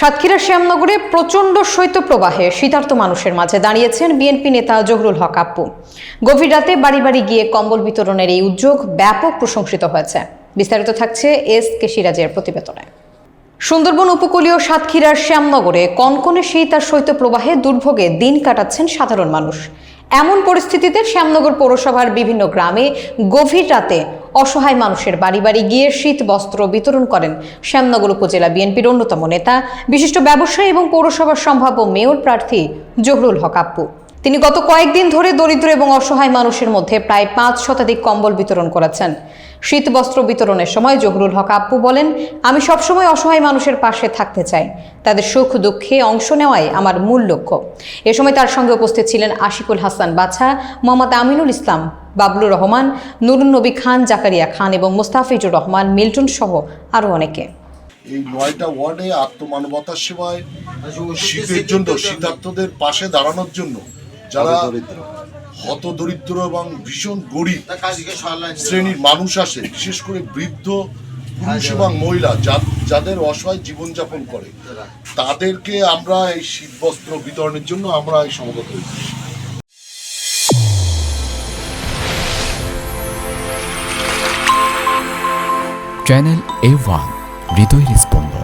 সাতক্ষীরার শ্যামনগরে প্রচণ্ড শৈত্যপ্রবাহে শীতার্ত মানুষের মাঝে দাঁড়িয়েছেন বিএনপি নেতা জহুরুল হক আপ্পু। গভীর রাতে বাড়ি বাড়ি গিয়ে কম্বল বিতরণের এই উদ্যোগ ব্যাপক প্রশংসিত হয়েছে। বিস্তারিত থাকছে এস কে সিরাজের প্রতিবেদনে। সুন্দরবন উপকূলীয় সাতক্ষীরার শ্যামনগরে কনকনে শীত আর শৈত্যপ্রবাহে দুর্ভোগে দিন কাটাচ্ছেন সাধারণ মানুষ। এমন পরিস্থিতিতে শ্যামনগর পৌরসভার বিভিন্ন গ্রামে গভীর রাতে অসহায় মানুষের বাড়ি বাড়ি গিয়ে শীত বস্ত্র বিতরণ করেন শ্যামনগর উপজেলা বিএনপির অন্যতম নেতা, বিশিষ্ট ব্যবসায়ী এবং পৌরসভার সম্ভাব্য মেয়র প্রার্থী জহুরুল হক আপ্পু। তিনি গত কয়েকদিন ধরে দরিদ্র এবং অসহায় মানুষের মধ্যে প্রায় পাঁচ শতাধিক কম্বল বিতরণ করেছেন। শীত বস্ত্র বিতরণের সময় জহুরুল হক আপ্পু বলেন, আমি সবসময় অসহায় মানুষের পাশে থাকতে চাই। তাদের সুখ দুঃখে অংশ নেওয়াই আমার মূল লক্ষ্য। এ সময় তার সঙ্গে উপস্থিত ছিলেন আশিকুল হাসান বাছা, মোহাম্মদ আমিনুল ইসলাম, বাবলুর রহমান, নুরুন নবী খান, জাকারিয়া খান এবং মোস্তাফিজুর রহমান মিল্টন সহ আরও অনেকে। এই নয়টা ওয়ার্ডে আত্মমানবতার সেবায় শীতের জন্য শীতার্থদের পাশে দাঁড়ানোর জন্য যারা হত দরিদ্র এবং ভীষণ গরিব শ্রেণির মানুষ আসে বিশেষ করে বৃদ্ধ পুরুষ এবং মহিলা যাদের অসহায় জীবনযাপন করে তাদেরকে আমরা এই শীত বস্ত্র বিতরণের জন্য আমরা এই সমগত হয়েছি চ্যানেল এ ওয়ান হৃদয়ের স্পন্দন।